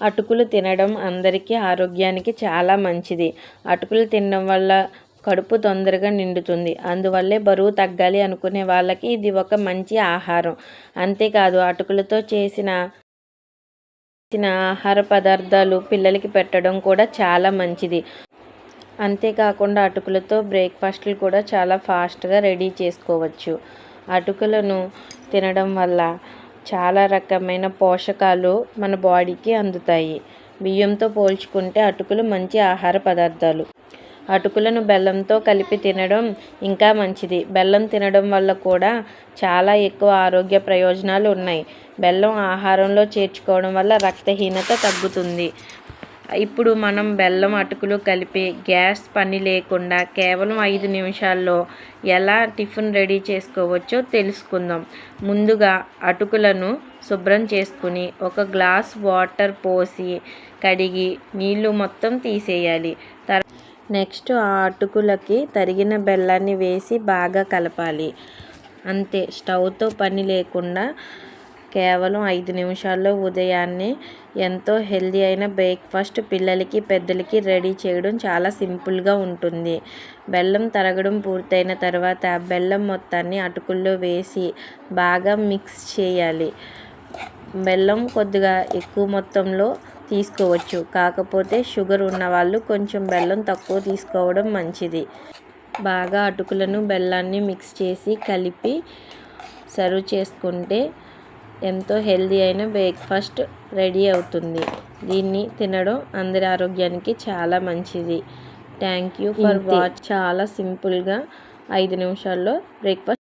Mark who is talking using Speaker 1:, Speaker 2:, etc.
Speaker 1: అటుకులు తినడం అందరికీ ఆరోగ్యానికి చాలా మంచిది. అటుకులు తినడం వల్ల కడుపు తొందరగా నిండుతుంది. అందువల్లే బరువు తగ్గాలి అనుకునే వాళ్ళకి ఇది ఒక మంచి ఆహారం. అంతేకాదు అటుకులతో చేసిన చేసిన ఆహార పదార్థాలు పిల్లలకి పెట్టడం కూడా చాలా మంచిది. అంతేకాకుండా అటుకులతో బ్రేక్ఫాస్ట్లు కూడా చాలా ఫాస్ట్గా రెడీ చేసుకోవచ్చు. అటుకులను తినడం వల్ల చాలా రకమైన పోషకాలు మన బాడీకి అందుతాయి. బియ్యంతో పోల్చుకుంటే అటుకులు మంచి ఆహార పదార్థాలు. అటుకులను బెల్లంతో కలిపి తినడం ఇంకా మంచిది. బెల్లం తినడం వల్ల కూడా చాలా ఎక్కువ ఆరోగ్య ప్రయోజనాలు ఉన్నాయి. బెల్లం ఆహారంలో చేర్చుకోవడం వల్ల రక్తహీనత తగ్గుతుంది. ఇప్పుడు మనం బెల్లం అటుకులు కలిపి గ్యాస్ పని లేకుండా కేవలం ఐదు నిమిషాల్లో ఎలా టిఫిన్ రెడీ చేసుకోవచ్చో తెలుసుకుందాం. ముందుగా అటుకులను శుభ్రం చేసుకుని ఒక గ్లాస్ వాటర్ పోసి కడిగి నీళ్ళు మొత్తం తీసేయాలి. తర్ నెక్స్ట్ ఆ అటుకులకి తరిగిన బెల్లాన్ని వేసి బాగా కలపాలి. అంతే స్టవ్తో పని లేకుండా కేవలం ఐదు నిమిషాల్లో ఉదయాన్నే ఎంతో హెల్దీ అయిన బ్రేక్ఫాస్ట్ పిల్లలకి పెద్దలకి రెడీ చేయడం చాలా సింపుల్గా ఉంటుంది. బెల్లం తరగడం పూర్తయిన తర్వాత బెల్లం మొత్తాన్ని అటుకుల్లో వేసి బాగా మిక్స్ చేయాలి. బెల్లం కొద్దిగా ఎక్కువ మొత్తంలో తీసుకోవచ్చు. కాకపోతే షుగర్ ఉన్నవాళ్ళు కొంచెం బెల్లం తక్కువ తీసుకోవడం మంచిది. బాగా అటుకులను బెల్లాన్ని మిక్స్ చేసి కలిపి సర్వ్ చేసుకుంటే ఎంతో హెల్దీ అయిన బ్రేక్ఫాస్ట్ రెడీ అవుతుంది. దీన్ని తినడం అందరి ఆరోగ్యానికి చాలా మంచిది. థ్యాంక్ యూ ఫర్ వాచ్ చాలా సింపుల్గా ఐదు నిమిషాల్లో బ్రేక్ఫాస్ట్